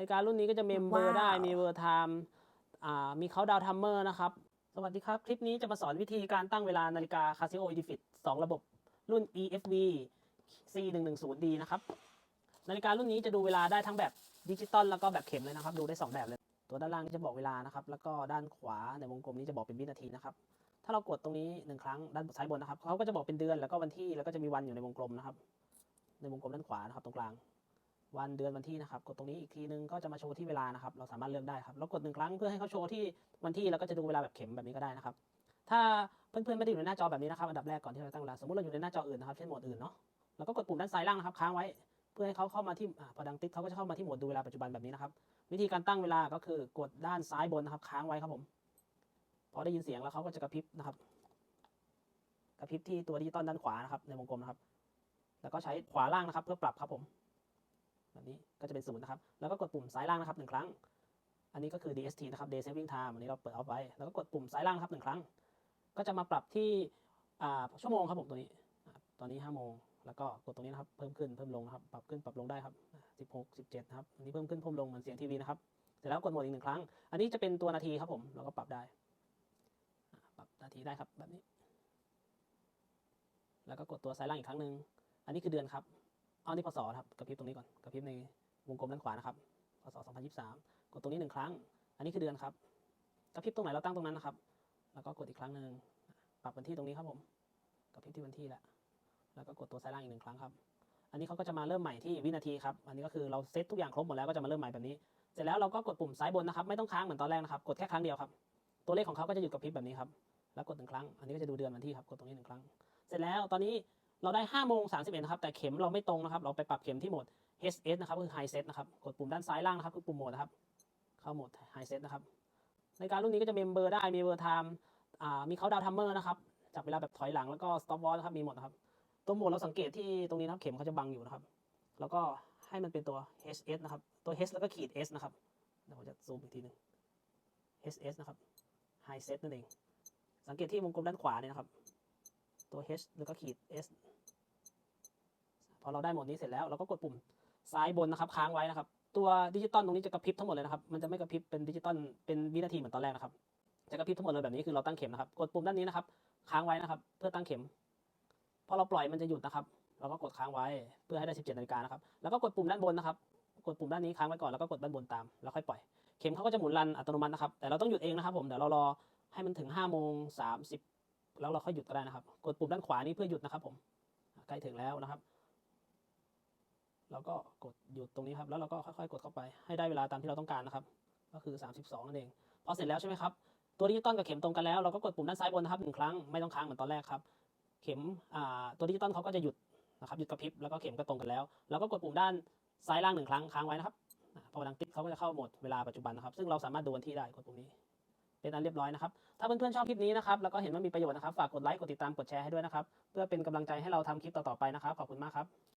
นาฬิการุ่นนี้ก็จะเมมเบอร์ว้าวได้มีเวอร์ไทม์อ่ามีเขาดาวทัมเมอร์นะครับ สวัสดีครับ คลิปนี้จะมาสอนวิธีการตั้งเวลานาฬิกา Casio EDFIT 2 ระบบรุ่น EFV C110D นะครับ นาฬิการุ่นนี้จะดูเวลาได้ทั้งแบบดิจิตอลแล้วก็แบบเข็มเลยนะครับ ดูได้ 2 แบบเลย ตัวด้านล่างนี่จะบอกเวลานะครับ แล้วก็ด้านขวาในวงกลมนี้จะบอกเป็นวินาทีนะครับ ถ้าเรากดตรงนี้หนึ่งครั้งด้านซ้ายบนนะครับเขาก็จะบอกเป็นเดือนแล้วก็วันที่แล้วก็จะมีวันอยู่ในวงกลมนะครับ ในวงกลมด้านขวานะครับตรงกลาง วันเดือนวันที่นะครับ กดตรงนี้อีกทีนึงก็จะมาโชว์ที่เวลานะครับ เราสามารถเลือกได้ครับแล้วกดหนึ่งครั้งเพื่อให้เขาโชว์ที่วันที่แล้วก็จะดูเวลาแบบเข็มแบบนี้ก็ได้นะครับ ถ้าเพื่อนๆไม่ได้อยู่ในหน้าจอแบบนี้นะครับอันดับแรกก่อนที่เราตั้งเวลาสมมติเราอยู่ในหน้าจออื่นนะครับเช่นโหมดอื่นเนาะเราก็กดปุ่มด้านซ้ายล่างนะครับค้างไว้ เพื่อให้เขาเข้ามาที่พอดังติ๊กเขาก็จะเข้ามาที่โหมดดูเวลาปัจจุบันแบบนี้นะครับวิธีการตั้งเวลาก็คือกดด้านซ้ายบนนะครับค้างไว้ครับผมพอได้ยินเสียงแล้วเขาก็จะกระพริบนะครับกระพริบที่ตัวดิจิตอลด้านขวานะครับในวงกลมนะครับ แล้วก็ใช้ขวาล่างนะครับ เพื่อปรับครับผม จะเป็นศูนย์นะครับ แล้วก็กดปุ่มซ้ายล่างนะครับหนึ่งครั้ง อันนี้ก็คือ DST นะครับ Day Saving Time อันนี้เราเปิดเอาไว้ แล้วก็กดปุ่มซ้ายล่างนะครับหนึ่งครั้ง ก็จะมาปรับที่ชั่วโมงครับผมตัวนี้ ตอนนี้ห้าโมง แล้วก็กดตรงนี้นะครับ เพิ่มขึ้น เพิ่มลงนะครับ ปรับขึ้น ปรับลงได้ครับสิบหกสิบเจ็ดนะครับ อันนี้เพิ่มขึ้น เพิ่มลงเหมือนเสียงทีวีนะครับ เสร็จแล้วกดโหมดอีกหนึ่งครั้ง อันนี้จะเป็นตัวนาทีครับผม เราก็ปรับได้ ปรับนาทีได้ครับแบบนี้ แล้วก็กดตัวซ้ายล่างอีกครั้งหนึ่งอันนี้คือเดือนครับ เอานี่พศครับ กระพริบตรงนี้ก่อน กระพริบใน วงกลมด้านขวานะครับพศ2023 กดตรงนี้หนึ่งครั้ง อันนี้คือเดือนครับกระพริบตรงไหนเราตั้งตรงนั้นนะครับ แล้วก็กดอีกครั้งหนึ่งปรับวันที่ตรงนี้ครับผมกระพริบที่วันที่แหละแล้วก็กดตัวซ้ายล่างอีกหนึ่งครั้งครับ อันนี้เขาก็จะมาเริ่มใหม่ที่วินาทีครับ อันนี้ก็คือเราเซตทุกอย่างครบหมดแล้วก็จะมาเริ่มใหม่แบบนี้ เสร็จแล้วเราก็กดปุ่มซ้ายบนนะครับ ไม่ต้องค้างเหมือนตอนแรกนะครับ กดแค่ครั้งเดียวครับ ตัวเลขของเขาก็จะหยุดกระพริบแบบนี้ครับ แล้วกดหนึ่งครั้ง อันนี้ก็จะดูเดือนวันที่ครับ กดตรงนี้หนึ่งครั้ง เสร็จแล้วตอนนี้ เราได้5โมง31นะครับแต่เข็มเราไม่ตรงนะครับ เราไปปรับเข็มที่โหมด HS นะครับคือ High Set นะครับกดปุ่มด้านซ้ายล่างนะครับคือปุ่มโหมดนะครับเข้าโหมด High Set นะครับในการรุ่นนี้ก็จะมมเบอร์ได้มีเบอร์ไทม์อ่ามีเขาดาวทัมเมอร์นะครับจับเวลาแบบถอยหลังแล้วก็ stop watch นะครับมีหมดนะครับตัวโหมดเราสังเกตที่ตรงนี้นะครับเข็มเขาจะบังอยู่นะครับ แล้วก็ให้มันเป็นตัว HS นะครับตัว H แล้วก็ขีด S นะครับเดี๋ยวผมจะซูมอีกทีหนึง HS นะครับ High Set นั่นเองสังเกตที่วงกลมด้านขวาเนี่ยนะครับตัว H แล้วก็ขีด S พอเราได้โหมดนี้เสร็จแล้วเราก็กดปุ่มซ้ายบนนะครับค้างไว้นะครับ ตัวดิจิตอลตรงนี้จะกระพริบทั้งหมดเลยนะครับ มันจะไม่กระพริบเป็นดิจิตอลเป็นวินาทีเหมือนตอนแรกนะครับ จะกระพริบทั้งหมดเลยแบบนี้คือเราตั้งเข็มนะครับ กดปุ่มด้านนี้นะครับ ค้างไว้นะครับ เพื่อตั้งเข็ม พอเราปล่อยมันจะหยุดนะครับ เราก็กดค้างไว้เพื่อให้ได้ 17นาฬิกานะครับ แล้วก็กดปุ่มด้านบนนะครับ กดปุ่มด้านนี้ค้างไว้ก่อนแล้วก็กดด้านบนตาม แล้วค่อยปล่อย เข็มเขาก็จะหมุนรันอัตโนมัตินะครับ แต่เราต้องหยุดเองนะครับ ผม เดี๋ยวเรารอให้มันถึง5โมง30แล้วเราค่อยหยุดก็ได้นะครับ กดปุ่มด้านขวานี้เพื่อหยุดนะครับ ผม ใกล้ถึงแล้วนะครับ เราก็กดหยุดตรงนี้ครับ แล้วเราก็ค่อยๆ กดเข้าไปให้ได้เวลาตามที่เราต้องการนะครับ ก็คือ 32นั่นเอง พอเสร็จแล้วใช่ไหมครับ ตัวดิจิตอลกับเข็มตรงกันแล้ว เราก็กดปุ่มด้านซ้ายบนนะครับหนึ่งครั้ง ไม่ต้องค้างเหมือนตอนแรกครับ เข็มตัวดิจิตอลเขาก็จะหยุดนะครับ หยุดกระพริบ แล้วก็เข็มก็ตรงกันแล้ว เราก็กดปุ่มด้านซ้ายล่างหนึ่งครั้งค้างไว้นะครับอ่าพอดังติ๊กเขาก็จะเข้าโหมดเวลาปัจจุบันนะครับ ซึ่งเราสามารถดูวันที่ได้กดปุ่มนี้ เป็นอันเรียบร้อยนะครับ ถ้าเพื่อนๆชอบคลิปนี้นะครับ แล้วก็เห็นว่ามีประโยชน์นะครับ ฝากกดไลค์ กดติดตาม กดแชร์ให้ด้วยนะครับ เพื่อเป็นกำลังใจให้เราทำคลิปต่อๆไปนะครับ ขอบคุณมากครับ